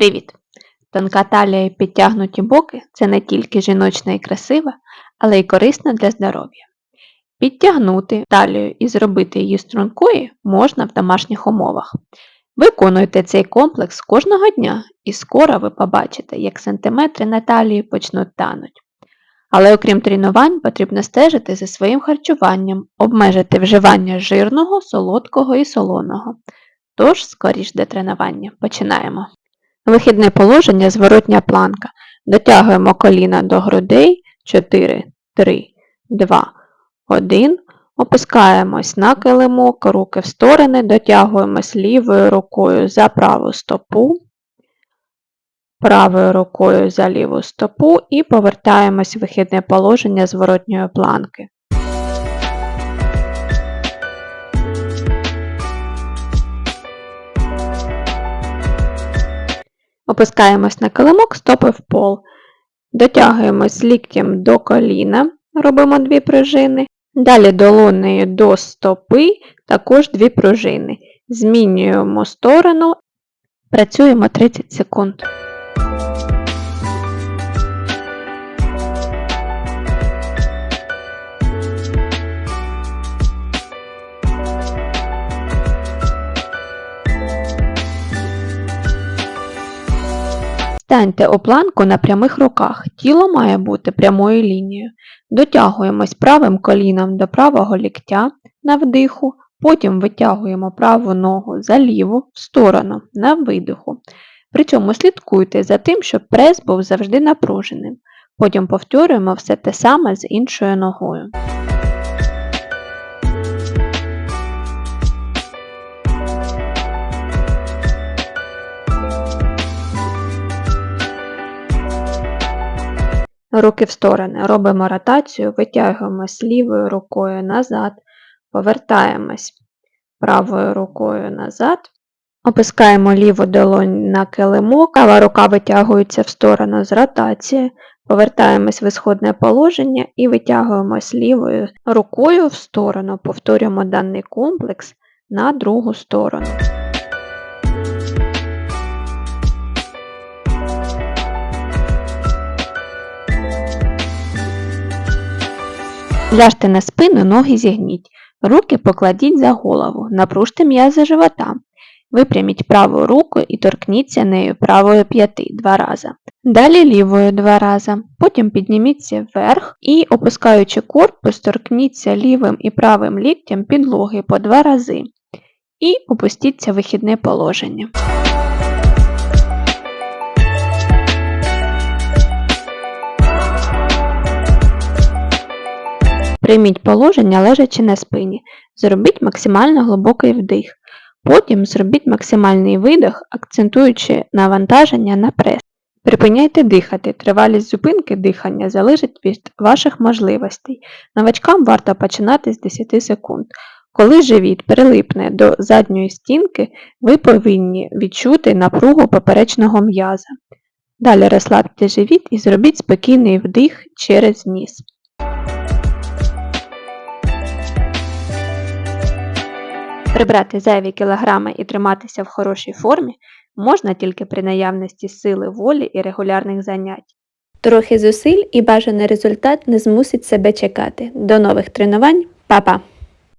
Привіт! Тонка талія і підтягнуті боки це не тільки жіночна і красива, але й корисна для здоров'я. Підтягнути талію і зробити її стрункою можна в домашніх умовах. Виконуйте цей комплекс кожного дня і скоро ви побачите, як сантиметри на талії почнуть тануть. Але окрім тренувань, потрібно стежити за своїм харчуванням, обмежити вживання жирного, солодкого і солоного. Тож, скоріш до тренування, починаємо. Вихідне положення зворотня планка. Дотягуємо коліна до грудей 4, 3, 2, 1. Опускаємось на килимок, руки в сторони, дотягуємось лівою рукою за праву стопу, правою рукою за ліву стопу і повертаємось в вихідне положення зворотньої планки. Опускаємось на килимок, стопи в пол. Дотягуємось ліктем до коліна, робимо дві пружини. Далі долонею до стопи, також дві пружини. Змінюємо сторону, працюємо 30 секунд. Станьте у планку на прямих руках. Тіло має бути прямою лінією. Дотягуємось правим коліном до правого ліктя на вдиху, потім витягуємо праву ногу за ліву в сторону на видиху. При цьому слідкуйте за тим, щоб прес був завжди напруженим. Потім повторюємо все те саме з іншою ногою. Руки в сторони. Робимо ротацію, витягуємось лівою рукою назад, повертаємось правою рукою назад, опускаємо ліву долонь на килимок, права рука витягується в сторону з ротації, повертаємось в ісходне положення і витягуємось лівою рукою в сторону, повторюємо даний комплекс на другу сторону. Ляжте на спину, ноги зігніть. Руки покладіть за голову, напружте м'язи живота. Випряміть праву руку і торкніться нею правою п'яти два рази. Далі лівою два рази. Потім підніміться вверх і, опускаючи корпус, торкніться лівим і правим ліктям підлоги по два рази. І опустіться в вихідне положення. Прийміть положення лежачи на спині. Зробіть максимально глибокий вдих. Потім зробіть максимальний видих, акцентуючи навантаження на прес. Припиняйте дихати. Тривалість зупинки дихання залежить від ваших можливостей. Новачкам варто починати з 10 секунд. Коли живіт прилипне до задньої стінки, ви повинні відчути напругу поперечного м'яза. Далі розслабте живіт і зробіть спокійний вдих через ніс. Прибрати зайві кілограми і триматися в хорошій формі можна тільки при наявності сили волі і регулярних занять. Трохи зусиль і бажаний результат не змусить себе чекати. До нових тренувань, Па-па!